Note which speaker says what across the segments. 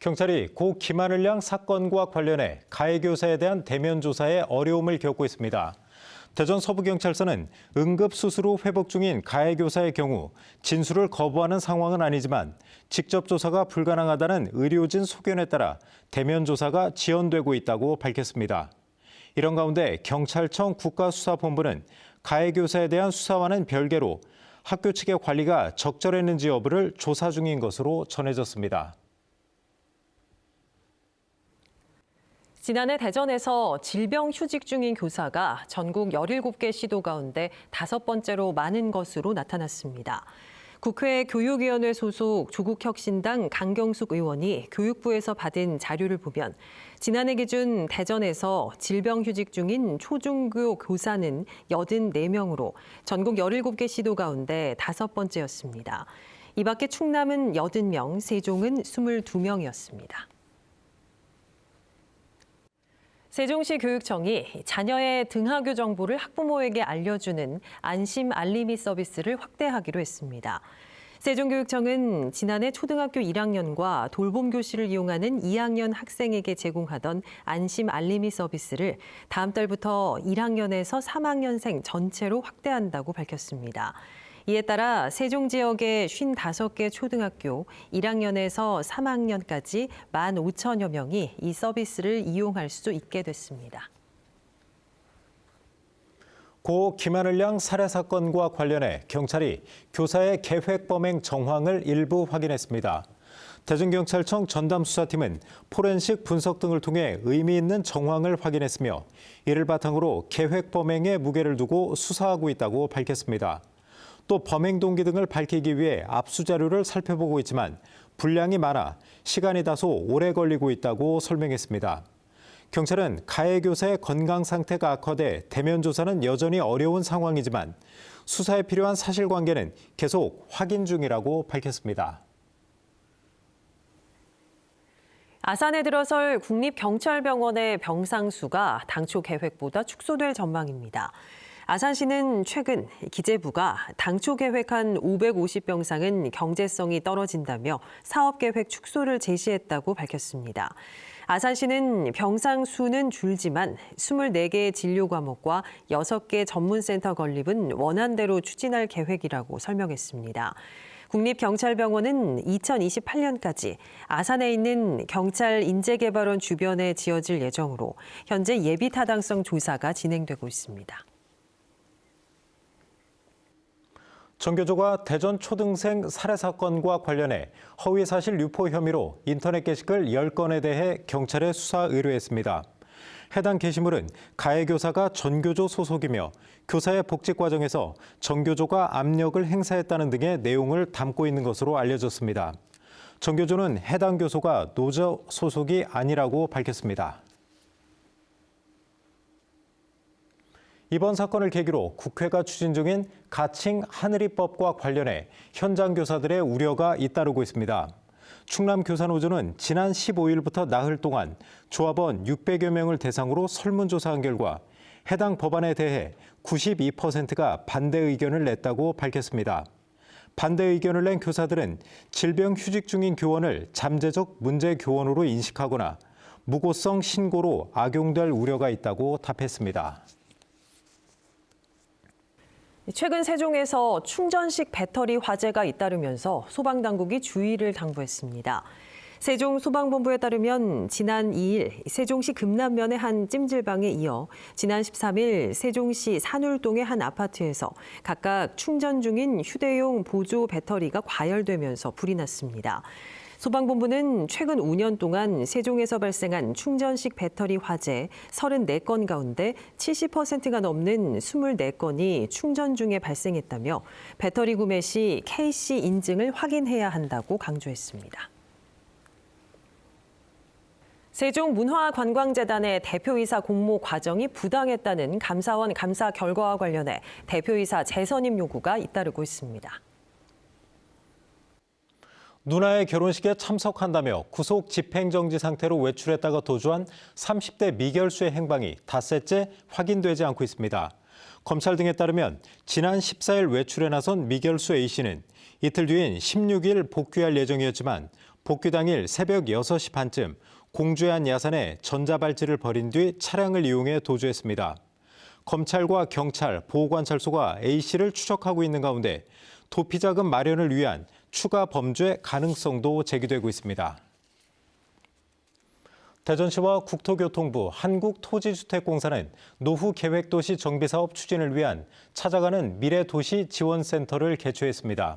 Speaker 1: 경찰이 고 김하늘 양 사건과 관련해 가해 교사에 대한 대면 조사에 어려움을 겪고 있습니다. 대전 서부경찰서는 응급 수술 후 회복 중인 가해 교사의 경우 진술을 거부하는 상황은 아니지만 직접 조사가 불가능하다는 의료진 소견에 따라 대면 조사가 지연되고 있다고 밝혔습니다. 이런 가운데 경찰청 국가수사본부는 가해 교사에 대한 수사와는 별개로 학교 측의 관리가 적절했는지 여부를 조사 중인 것으로 전해졌습니다.
Speaker 2: 지난해 대전에서 질병 휴직 중인 교사가 전국 17개 시도 가운데 다섯 번째로 많은 것으로 나타났습니다. 국회 교육위원회 소속 조국혁신당 강경숙 의원이 교육부에서 받은 자료를 보면 지난해 기준 대전에서 질병휴직 중인 초중교 교사는 84명으로 전국 17개 시도 가운데 다섯 번째였습니다. 이 밖에 충남은 80명, 세종은 22명이었습니다. 세종시 교육청이 자녀의 등하교 정보를 학부모에게 알려주는 안심 알림이 서비스를 확대하기로 했습니다. 세종교육청은 지난해 초등학교 1학년과 돌봄 교실을 이용하는 2학년 학생에게 제공하던 안심 알림이 서비스를 다음 달부터 1학년에서 3학년생 전체로 확대한다고 밝혔습니다. 이에 따라 세종 지역의 55개 초등학교 1학년에서 3학년까지 1만 5천여 명이 이 서비스를 이용할 수 있게 됐습니다.
Speaker 1: 고 김하늘 양 살해 사건과 관련해 경찰이 교사의 계획 범행 정황을 일부 확인했습니다. 대전경찰청 전담수사팀은 포렌식 분석 등을 통해 의미 있는 정황을 확인했으며 이를 바탕으로 계획 범행에 무게를 두고 수사하고 있다고 밝혔습니다. 또 범행 동기 등을 밝히기 위해 압수 자료를 살펴보고 있지만 분량이 많아 시간이 다소 오래 걸리고 있다고 설명했습니다. 경찰은 가해 교사의 건강 상태가 악화돼 대면 조사는 여전히 어려운 상황이지만 수사에 필요한 사실관계는 계속 확인 중이라고 밝혔습니다.
Speaker 2: 아산에 들어설 국립경찰병원의 병상 수가 당초 계획보다 축소될 전망입니다. 아산시는 최근 기재부가 당초 계획한 550병상은 경제성이 떨어진다며 사업 계획 축소를 제시했다고 밝혔습니다. 아산시는 병상 수는 줄지만 24개의 진료 과목과 6개 전문센터 건립은 원안대로 추진할 계획이라고 설명했습니다. 국립경찰병원은 2028년까지 아산에 있는 경찰 인재개발원 주변에 지어질 예정으로 현재 예비 타당성 조사가 진행되고 있습니다.
Speaker 1: 정교조가 대전 초등생 살해 사건과 관련해 허위 사실 유포 혐의로 인터넷 게시글 10건에 대해 경찰에 수사 의뢰했습니다. 해당 게시물은 가해 교사가 전교조 소속이며 교사의 복직 과정에서 정교조가 압력을 행사했다는 등의 내용을 담고 있는 것으로 알려졌습니다. 정교조는 해당 교소가 노조 소속이 아니라고 밝혔습니다. 이번 사건을 계기로 국회가 추진 중인 가칭 하늘이법과 관련해 현장 교사들의 우려가 잇따르고 있습니다. 충남 교사노조는 지난 15일부터 나흘 동안 조합원 600여 명을 대상으로 설문조사한 결과 해당 법안에 대해 92%가 반대 의견을 냈다고 밝혔습니다. 반대 의견을 낸 교사들은 질병 휴직 중인 교원을 잠재적 문제 교원으로 인식하거나 무고성 신고로 악용될 우려가 있다고 답했습니다.
Speaker 2: 최근 세종에서 충전식 배터리 화재가 잇따르면서 소방당국이 주의를 당부했습니다. 세종 소방본부에 따르면 지난 2일 세종시 금남면의 한 찜질방에 이어 지난 13일 세종시 산울동의 한 아파트에서 각각 충전 중인 휴대용 보조 배터리가 과열되면서 불이 났습니다. 소방본부는 최근 5년 동안 세종에서 발생한 충전식 배터리 화재 34건 가운데 70%가 넘는 24건이 충전 중에 발생했다며 배터리 구매 시 KC 인증을 확인해야 한다고 강조했습니다. 세종문화관광재단의 대표이사 공모 과정이 부당했다는 감사원 감사 결과와 관련해 대표이사 재선임 요구가 잇따르고 있습니다.
Speaker 1: 누나의 결혼식에 참석한다며 구속 집행정지 상태로 외출했다가 도주한 30대 미결수의 행방이 닷새째 확인되지 않고 있습니다. 검찰 등에 따르면 지난 14일 외출에 나선 미결수 A씨는 이틀 뒤인 16일 복귀할 예정이었지만 복귀 당일 새벽 6시 반쯤 공주의 한 야산에 전자발찌를 버린 뒤 차량을 이용해 도주했습니다. 검찰과 경찰, 보호관찰소가 A씨를 추적하고 있는 가운데 도피자금 마련을 위한 추가 범죄 가능성도 제기되고 있습니다. 대전시와 국토교통부 한국토지주택공사는 노후 계획도시 정비사업 추진을 위한 찾아가는 미래도시 지원센터를 개최했습니다.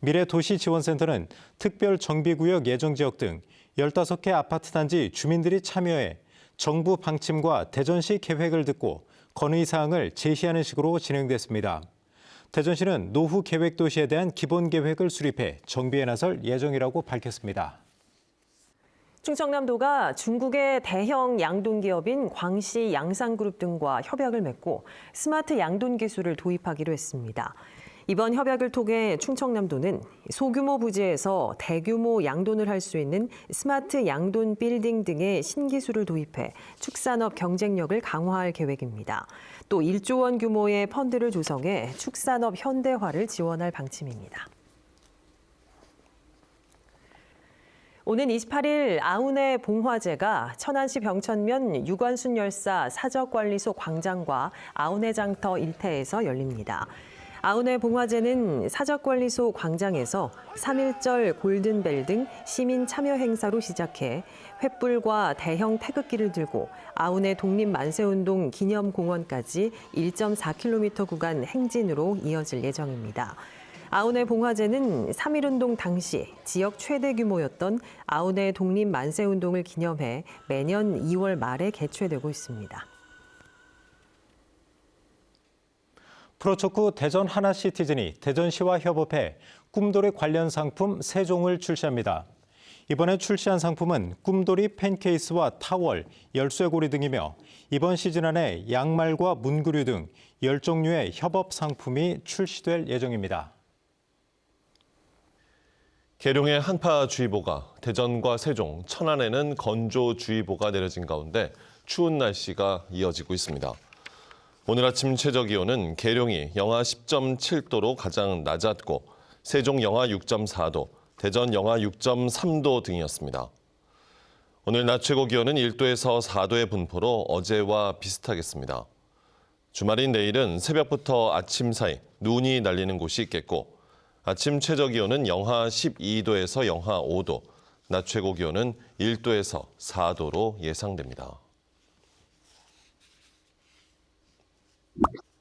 Speaker 1: 미래도시 지원센터는 특별 정비구역 예정 지역 등 15개 아파트 단지 주민들이 참여해 정부 방침과 대전시 계획을 듣고 건의 사항을 제시하는 식으로 진행됐습니다. 대전시는 노후 계획 도시에 대한 기본 계획을 수립해 정비에 나설 예정이라고 밝혔습니다.
Speaker 2: 충청남도가 중국의 대형 양돈 기업인 광시 양상그룹 등과 협약을 맺고 스마트 양돈 기술을 도입하기로 했습니다. 이번 협약을 통해 충청남도는 소규모 부지에서 대규모 양돈을 할 수 있는 스마트 양돈 빌딩 등의 신기술을 도입해 축산업 경쟁력을 강화할 계획입니다. 또 1조 원 규모의 펀드를 조성해 축산업 현대화를 지원할 방침입니다. 오는 28일 아운의 봉화제가 천안시 병천면 유관순 열사 사적관리소 광장과 아운의 장터 일대에서 열립니다. 아운의 봉화제는 사적관리소 광장에서 3.1절 골든벨 등 시민 참여 행사로 시작해 횃불과 대형 태극기를 들고 아운의 독립만세운동 기념공원까지 1.4km 구간 행진으로 이어질 예정입니다. 아운의 봉화제는 3.1운동 당시 지역 최대 규모였던 아운의 독립 만세운동을 기념해 매년 2월 말에 개최되고 있습니다.
Speaker 1: 프로축구 대전 하나시티즌이 대전시와 협업해 꿈돌이 관련 상품 세종을 출시합니다. 이번에 출시한 상품은 꿈돌이 펜케이스와 타월, 열쇠고리 등이며 이번 시즌 안에 양말과 문구류 등 10종류의 협업 상품이 출시될 예정입니다.
Speaker 3: 계룡의 한파주의보가 대전과 세종, 천안에는 건조주의보가 내려진 가운데 추운 날씨가 이어지고 있습니다. 오늘 아침 최저 기온은 계룡이 영하 10.7도로 가장 낮았고 세종 영하 6.4도, 대전 영하 6.3도 등이었습니다. 오늘 낮 최고 기온은 1도에서 4도의 분포로 어제와 비슷하겠습니다. 주말인 내일은 새벽부터 아침 사이 눈이 날리는 곳이 있겠고 아침 최저 기온은 영하 12도에서 영하 5도, 낮 최고 기온은 1도에서 4도로 예상됩니다. Thank you.